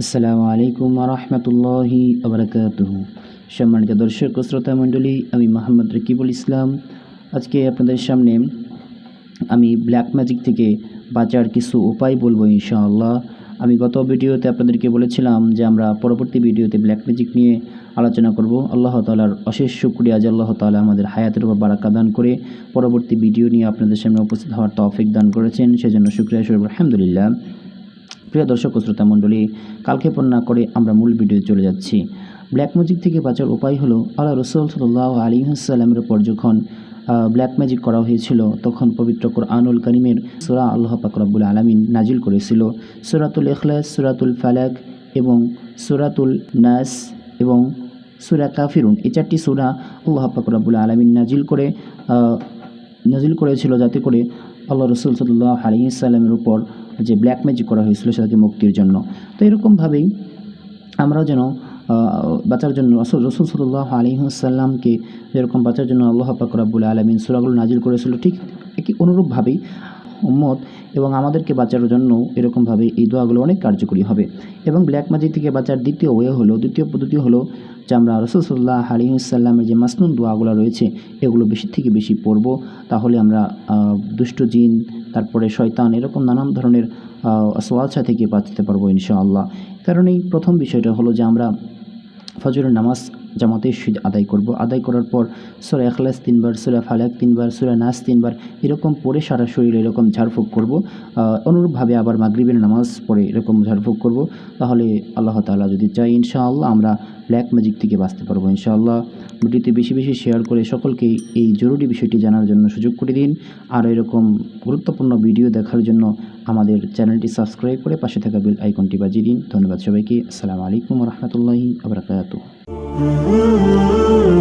আসসালামু আলাইকুম রহমতুল্লাহি আবরকাতুহ। সম্মানিত দর্শক ও শ্রোতা মণ্ডলী, আমি মোহাম্মদ রকিবুল ইসলাম। আজকে আপনাদের সামনে আমি ব্ল্যাক ম্যাজিক থেকে বাঁচার কিছু উপায় বলব ইনশাআল্লাহ। আমি গত ভিডিওতে আপনাদেরকে বলেছিলাম যে আমরা পরবর্তী ভিডিওতে ব্ল্যাক ম্যাজিক নিয়ে আলোচনা করব। আল্লাহ তালার অশেষ শুক্রিয়া যে আল্লাহ তালা আমাদের হায়াতের উপর বারাকা দান করে পরবর্তী ভিডিও নিয়ে আপনাদের সামনে উপস্থিত হওয়ার তৌফিক দান করেছেন। সেজন্য শুক্রিয়া স্বরূপ আলহামদুলিল্লাহ। প্রিয় দর্শক শ্রোতা মণ্ডলী কালক্ষেপণ না করে আমরা মূল ভিডিও চলে যাচ্ছি। ব্ল্যাক ম্যাজিক থেকে বাঁচার উপায় হলো, আল্লাহ রসুল সাল্লাহ আলী হাসাল্লামের উপর যখন ব্ল্যাক ম্যাজিক করা হয়েছিল, তখন পবিত্র কোরআনুল করিমের সুরা আল্লাহ পাকরাবুল আলমিন নাজিল করেছিল। সুরাতুল ইখলাস, সুরাতুল ফালাক এবং সুরাতুল নাস এবং সুরা কাফিরুন, এই চারটি সুরা আল্লাহ পাকরাবুল আলমিন নাজিল করে নাজিল করেছিল যাতে করে আল্লাহ রসুল সাল্লাহ আলী ইসাল্লামের উপর যে ব্ল্যাক ম্যাজিক করা হয়েছিল সেটাকে মুক্তির জন্য। তো এরকমভাবেই আমরাও যেন বাঁচার জন্য রসুল সাল্লাহ আলিহাসাল্লামকে যেরকম বাঁচার জন্য আল্লাহ পাকরাবুল আলমিন সুরাগুলো নাজিল করেছিল, ঠিক একই অনুরূপভাবেই উম্মত এবং আমাদেরকে বাঁচার জন্য এরকমভাবে এই দোয়াগুলো অনেক কার্যকরী হবে। এবং ব্ল্যাক ম্যাজিক থেকে বাঁচার দ্বিতীয় ওয়ে হলো, দ্বিতীয় পদ্ধতি হলো যে আমরা রসুল সাল্লাহ আলিহাসাল্লামের যে মাসনুন দোয়াগুলো রয়েছে, এগুলো বেশি থেকে বেশি পড়ব। তাহলে আমরা দুষ্ট জিন, তারপরে শয়তান এরকম নানান ধরনের সোয়ালসা থেকে বাঁচতে পারব ইনশাআল্লাহ। কারণ এই প্রথম বিষয়টা হলো যে আমরা ফজরের নামাজ জামাতে শীত আদায় করব। আদায় করার পর সুরা এখলাস তিনবার, সুরা ফালাক তিনবার, সুরা নাস তিনবার এরকম পরে সারা শরীর এরকম ঝাড়ফুঁক করব। অনুরূপভাবে আবার মাগরিবের নামাজ পড়ে এরকম ঝাড়ফুঁক করব। তাহলে আল্লাহ তাআলা যদি চাই ইনশাআল্লাহ আমরা ব্ল্যাক ম্যাজিক থেকে বাঁচতে পারব ইনশাআল্লাহ। ভিডিওটি বেশি বেশি শেয়ার করে সকলকে এই জরুরি বিষয়টি জানার জন্য সুযোগ করে দিন। আর এরকম গুরুত্বপূর্ণ ভিডিও দেখার জন্য আমাদের চ্যানেলটি সাবস্ক্রাইব করে পাশে থাকা বেল আইকনটি বাজিয়ে দিন। ধন্যবাদ সবাইকে। আসসালামু আলাইকুম রহমতুল্লাহি আবরাকাতু Ooh.